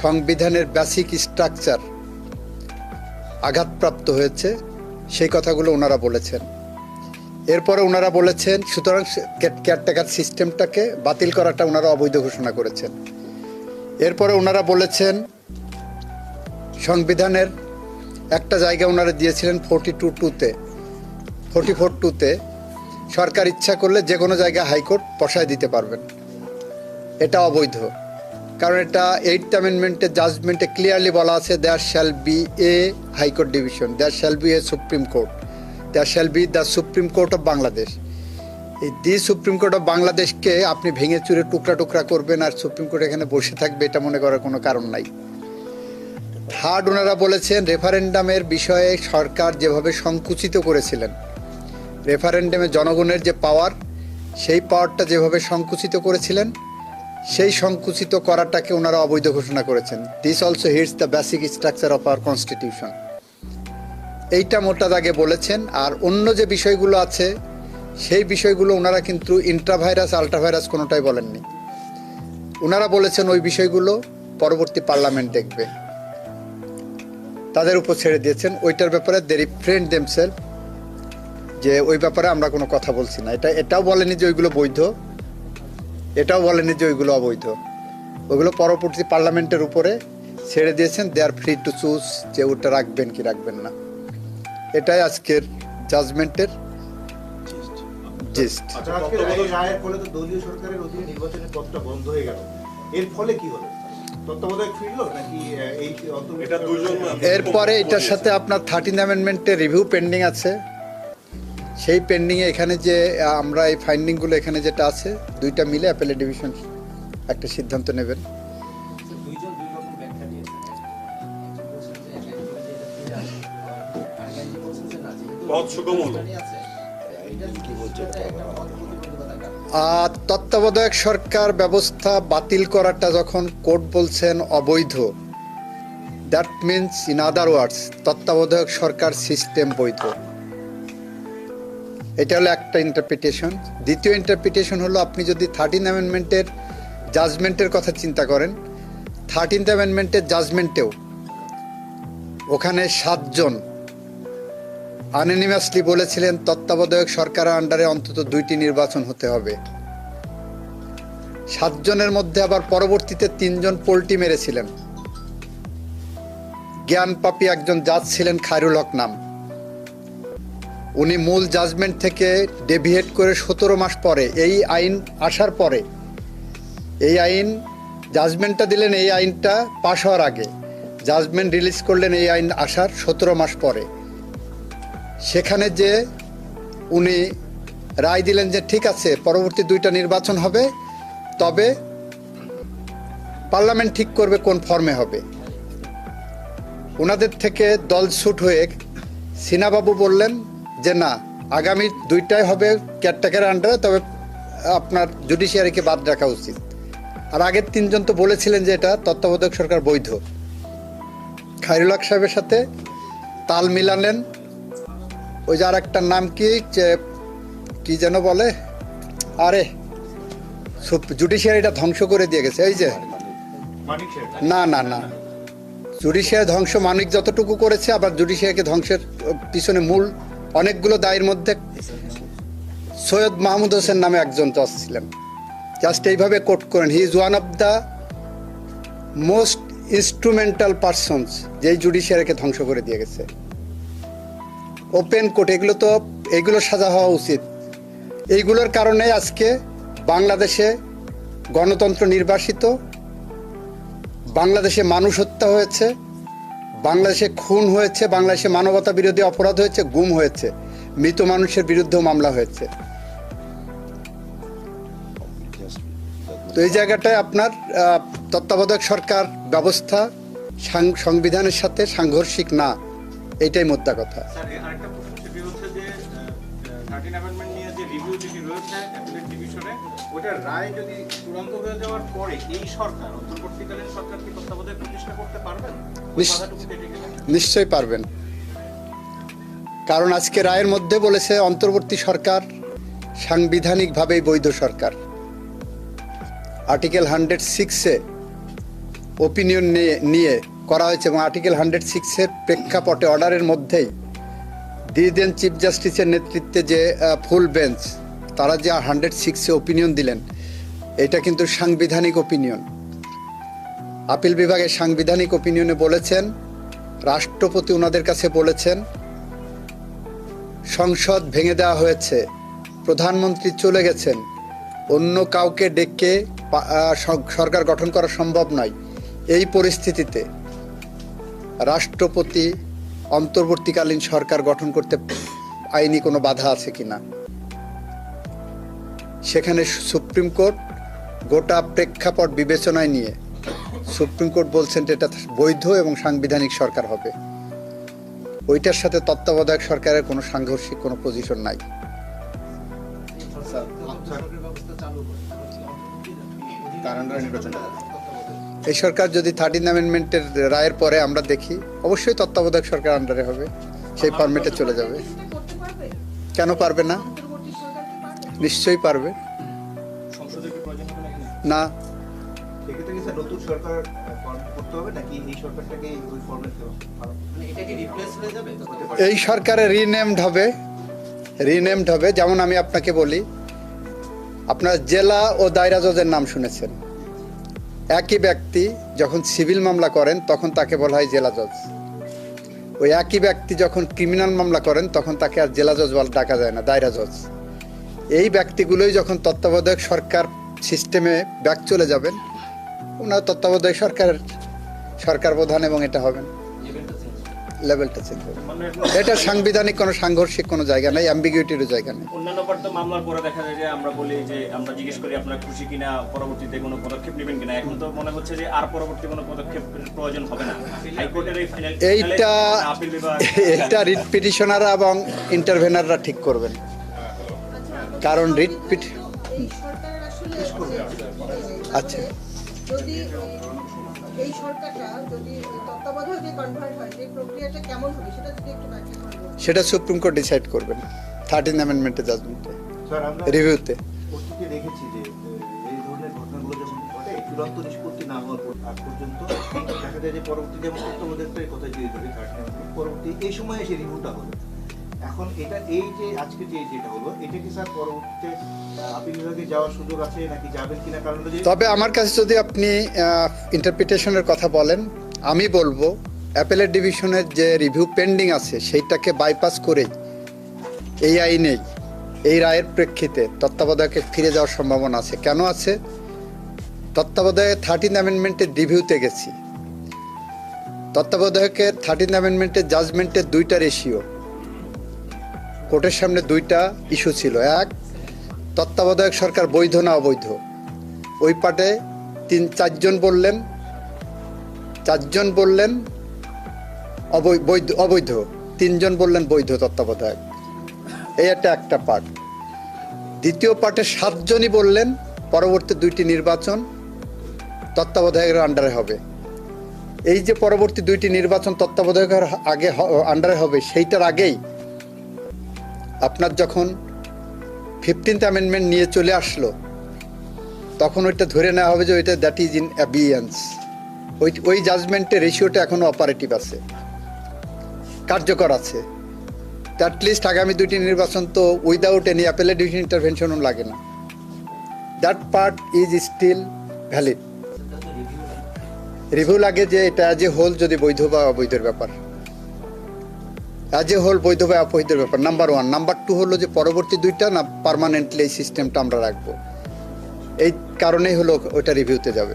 সংবিধানের basic structure আঘাতপ্রাপ্ত হয়েছে, সেই কথাগুলো ওনারা বলেছেন। এরপরে ওনারা বলেছেন, সুতরাং কেয়ারটেকার সিস্টেমটাকে বাতিল করাটা ওনারা অবৈধ ঘোষণা করেছেন। এরপরে ওনারা বলেছেন, সংবিধানের একটা জায়গা ওনারা দিয়েছিলেন ফোরটি টু টুতে ফোরটি ফোর টুতে সরকার ইচ্ছা করলে যে কোনো জায়গায় হাইকোর্ট বসায় দিতে পারবেন। এটা অবৈধ। কারণ এটা এইট অ্যামেন্ডমেন্টের জাজমেন্টে ক্লিয়ারলি বলা আছে there shall be a high court division there shall be a supreme court there shall be the supreme court of Bangladesh এই দি সুপ্রিম কোর্ট অফ বাংলাদেশকে আপনি ভেঙে চুরে টুকরা টুকরা করবেন আর সুপ্রিম কোর্ট এখানে বসে থাকবে, এটা মনে করার কোনো কারণ নাই। থার্ড ওনারা বলেছেন রেফারেন্ডামের বিষয়ে সরকার যেভাবে সংকুচিত করেছিলেন রেফারেন্ডামে জনগণের যে পাওয়ার সেই পাওয়ারটা যেভাবে সংকুচিত করেছিলেন সেই সংকুচিত করাটাকে ওনারা অবৈধ ঘোষণা করেছেন। This also hits the basic structure of our constitution এইটা মোটা দাগে বলেছেন, আর অন্য যে বিষয়গুলো আছে, সেই বিষয়গুলো ওনারা কিন্তু ইন্ট্রাভাইরাস আল্ট্রাভাইরাস কোনোটাই বলেননি। ওনারা বলেছেন ওই বিষয়গুলো পরবর্তী পার্লামেন্ট দেখবে। তাদের উপর ছেড়ে দিয়েছেন। ওইটার ব্যাপারে দে রিফ্রেন্ড দেমসেল যে ওই ব্যাপারে আমরা কোনো কথা বলছি না। এটা, এটাও বলেনি যে ওইগুলো বৈধ। এটাও বলেনি যে ওইগুলো অবৈধ। ওইগুলো পরবর্তী পার্লামেন্টের উপরে ছেড়ে দিয়েছেন they are free to choose যে ওটা রাখবেন কি রাখবেন না। এটাই আজকের জাজমেন্টের জিস্ট আচ্ছা আজকে এই রায়ের ফলে তো দলীয় সরকারের অধীনে নির্বাচনের পথটা বন্ধ হয়ে গেল। এর ফলে কি হলো? তত্ত্বাবধায়ক ফিরলো নাকি আহ, এই অন্তর্বর্তী এটা দুজন এরপরে এটার সাথে আপনার থার্টিন অ্যামেন্ডমেন্টের রিভিউ পেন্ডিং আছে। সেই পেন্ডিংয়ে এখানে যে আমরা এই ফাইন্ডিংগুলো এখানে যেটা আছে দুইটা মিলে অ্যাপেলেট ডিভিশন একটা সিদ্ধান্ত নেবেন। তত্ত্বাবধায়ক সরকার ব্যবস্থা বাতিল করাটা যখন কোর্ট বলছেন অবৈধ that means in other words তত্ত্বাবধায়ক সরকার সিস্টেম বৈধ। এটা হলো একটা ইন্টারপ্রিটেশন দ্বিতীয় ইন্টারপ্রিটেশন হলো আপনি যদি থার্টিন অ্যামেন্ডমেন্টের জাজমেন্টের কথা চিন্তা করেন থার্টিন্থ অ্যামেন্ডমেন্টের জাজমেন্টেও ওখানে সাতজন আনএনিমাসলি বলেছিলেন, তত্ত্বাবধায়ক সরকারের আন্ডারে অন্তত দুইটি নির্বাচন হতে হবে। সাতজনের মধ্যে আবার পরবর্তীতে তিনজন পোল্টি মেরেছিলেন। জ্ঞান পাপি একজন জাজ ছিলেন খায়রুল হক নাম। উনি মূল জাজমেন্ট থেকে ডেভিয়েট করে সতেরো মাস পরে, এই আইন আসার পরে, এই আইন জাজমেন্টটা দিলেন, এই আইনটা পাশ হওয়ার আগে। জাজমেন্ট রিলিজ করলেন, এই আইন আসার সতেরো মাস পরে। সেখানে যে উনি রায় দিলেন যে, ঠিক আছে, পরবর্তী দুইটা নির্বাচন হবে, তবে পার্লামেন্ট ঠিক করবে কোন ফর্মে হবে। ওনাদের থেকে দল ছুট হয়ে সিনাবাবু বললেন যে না, আগামী দুইটাই হবে কেয়ারটেকার আন্ডারে তবে আপনার জুডিশিয়ারিকে বাদ রাখা উচিত। আর আগের তিনজন তো বলেছিলেন যে এটা তত্ত্বাবধায়ক সরকার বৈধ। খায়রুল হক সাহেবের সাথে তাল মিলালেন। ওই যে আর একটা নাম কি কি যেন বলে? আরে জুডিশিয়ারিটা ধ্বংস করে দিয়ে গেছে, এই যে। না না না। জুডিশিয়ারি ধ্বংস মানিক যতটুকু করেছে, আবার জুডিশিয়ারিকে ধ্বংসের পিছনে মূল অনেকগুলো দায়ের মধ্যে সৈয়দ মাহমুদ হোসেন নামে একজন জজ ছিলেন জাস্ট এইভাবে কোট করেন he is one of the most instrumental persons যেই জুডিশিয়ারিকে ধ্বংস করে দিয়ে গেছে। ওপেন কোর্ট এগুলো তো, এগুলো সাজা হওয়া উচিত। এইগুলোর কারণে আজকে বাংলাদেশে গণতন্ত্র নির্বাসিত, বাংলাদেশে মানুষ হত্যা হয়েছে বাংলাদেশে খুন হয়েছে, বাংলাদেশে মানবতা বিরোধী অপরাধ হয়েছে, গুম হয়েছে, মৃত মানুষের বিরুদ্ধেও মামলা হয়েছে। তো এই জায়গাটায় আপনার তত্ত্বাবধায়ক সরকার ব্যবস্থা সংবিধানের সাথে সাংঘর্ষিক না, এটাই মোদ্দা কথা। ওটার রায় যদি চূড়ান্ত হয়ে যাওয়ার পরে এই সরকার অন্তর্বর্তীকালীন সরকার কি তত্ত্বাবধায়ক প্রতিষ্ঠা করতে পারবেন? নিশ্চয়ই পারবেন। কারণ আজকে রায়ের মধ্যে বলেছে অন্তর্বর্তী সরকার সাংবিধানিকভাবেই বৈধ সরকার। আর্টিকেল হান্ড্রেড সিক্সে ওপিনিয়ন নিয়ে করা হয়েছে এবং আর্টিকেল হান্ড্রেড সিক্সের প্রেক্ষাপটে অর্ডারের মধ্যেই দিদিন চিফ জাস্টিসের নেতৃত্বে যে ফুল বেঞ্চ তারা যে হান্ড্রেড সিক্সে ওপিনিয়ন দিলেন, এটা কিন্তু সাংবিধানিক ওপিনিয়ন আপিল বিভাগের সাংবিধানিক ওপিনিয়নে বলেছেন, রাষ্ট্রপতি ওনাদের কাছে বলেছেন, সংসদ ভেঙে দেওয়া হয়েছে, প্রধানমন্ত্রী চলে গেছেন, অন্য কাউকে ডেকে সরকার গঠন করা সম্ভব নয়। এই পরিস্থিতিতে রাষ্ট্রপতি অন্তর্বর্তীকালীন সরকার গঠন করতে আইনি কোনো বাধা আছে কিনা? সেখানে সুপ্রিম কোর্ট গোটা প্রেক্ষাপট বিবেচনায় নিয়ে সুপ্রিম কোর্ট বলছেন যে এটা বৈধ এবং সাংবিধানিক সরকার হবে। ওইটার সাথে তত্ত্বাবধায়ক সরকারের কোনো সাংঘর্ষিক কোনো পজিশন নাই। এই সরকার যদি থার্টিন অ্যামেন্ডমেন্টের রায়ের পরে আমরা দেখি, অবশ্যই তত্ত্বাবধায়ক সরকার আন্ডারে হবে। সেই ফরম্যাটে চলে যাবে। কেন পারবে না? নিশ্চয়ই পারবে। না? এই মানে এই সরকারে রিনেমড হবে। রিনেমড হবে যেমন আমি আপনাকে বলি। আপনার জেলা ও দায়রা জজের নাম শুনেছেন। একই ব্যক্তি যখন সিভিল মামলা করেন তখন তাকে বলা হয় জেলা জজ। ওই একই ব্যক্তি যখন ক্রিমিনাল মামলা করেন তখন তাকে আর জেলা জজ বলা ডাকা যায় না দায়রা জজ। এই ব্যক্তিগুলোই যখন তত্ত্বাবধায়ক সরকার সিস্টেমে ব্যাক চলে যাবেন ওনার তত্ত্বাবধায়ক সরকারের সরকার প্রধান এবং এটা হবেন। লেভেলটা চেঞ্জ হবে। এটা সাংবিধানিক কোনো সাংঘর্ষিক কোনো জায়গা নেই অ্যাম্বিগুইটিরও জায়গা নেই। অন্যান্য তো মামলার পরে দেখা যায় যে আমরা বলি যে আমরা জিজ্ঞেস করি আপনারা খুশি কিনা পরবর্তীতে কোনো পদক্ষেপ নেবেন কিনা? এখন তো মনে হচ্ছে যে আর পরবর্তী কোনো পদক্ষেপের প্রয়োজন হবে না। হাইকোর্টের এই ফাইনাল এইটা এটা রিট পিটিশনাররা এবং ইন্টারভেনাররা ঠিক করবেন। কারণ রিট পিট। এই সরকার আসলে আচ্ছা। যদি এই সরকারটা যদি তত্ত্বাবধায়কে কনভার্ট হয় সেই প্রক্রিয়াটা কেমন হবে? সেটা যদি একটু ব্যাখ্যা করে বলুন। সেটা সুপ্রিম কোর্ট ডিসাইড করবেন থার্টিন অ্যামেন্ডমেন্টের জাজমেন্টে স্যার রিভিউতে দেখেছি যে আহ, এই ধরনের ঘটনাগুলো যখন ঘটে চূড়ান্ত নিষ্পত্তি না হওয়ার আগ পর্যন্ত দেখা যায় যে পরবর্তী যেমন তত্ত্বাবধায়কটাই কথা যে ধরে পরবর্তী এই সময় এসে রিভিউটা হলো এখন এটা, এই যে আজকে যে যেটা হলো, এটা কি স্যার পরবর্তীতে আপিল বিভাগে যাওয়ার সুযোগ আছে নাকি যাবেন কিনা? কারণ তবে আমার কাছে যদি আপনি ইন্টারপ্রিটেশনের কথা বলেন, আমি বলব অ্যাপেলের ডিভিশনের যে রিভিউ পেন্ডিং আছে, সেইটাকে বাইপাস করেই, এই আইনেই, এই রায়ের প্রেক্ষিতে তত্ত্বাবধায়কে ফিরে যাওয়ার সম্ভাবনা আছে। কেন আছে? তত্ত্বাবধায়ক থার্টিন অ্যামেন্ডমেন্টের রিভিউতে গেছি। তত্ত্বাবধায়কের থার্টিন অ্যামেন্ডমেন্টের জাজমেন্টের দুইটা রেশিও কোর্টের সামনে দুইটা ইস্যু ছিল। এক, তত্ত্বাবধায়ক সরকার বৈধ না অবৈধ? ওই পাটে তিন, চারজন বললেন চারজন বললেন অবৈ- বৈধ, অবৈধ। তিনজন বললেন বৈধ তত্ত্বাবধায়ক। এই একটা একটা পার্ট। দ্বিতীয় পার্টে সাতজনই বললেন পরবর্তী দুইটি নির্বাচন তত্ত্বাবধায়কের আন্ডারে হবে। এই যে পরবর্তী দুইটি নির্বাচন তত্ত্বাবধায়কের আগে আন্ডারে হবে, সেইটার আগেই আপনার যখন ফিফটিন্থ অ্যামেন্ডমেন্ট নিয়ে চলে আসলো, তখন ওইটা ধরে নেওয়া হবে যে ওইটা দ্যাট ইজ ইন অ্যাবিয়েন্স ওই ওই জাজমেন্টের রেশিওটা এখনও অপারেটিভ আছে, কার্যকর আছে। অ্যাট লিস্ট আগামী দুটি নির্বাচন তো উইদাউট এনি অ্যাপেলেট ইন্টারভেনশনও লাগে না। That part is still valid review লাগে যে এটা এ হোল যদি বৈধ বা অবৈধের ব্যাপার। অ্যাজ হল বৈধ বা অবৈধের ব্যাপার। নাম্বার ওয়ান নাম্বার টু হলো যে পরবর্তী দুইটা না পারমানেন্টলি এই সিস্টেমটা আমরা রাখব। এই কারণেই হলো ওইটা রিভিউতে যাবে.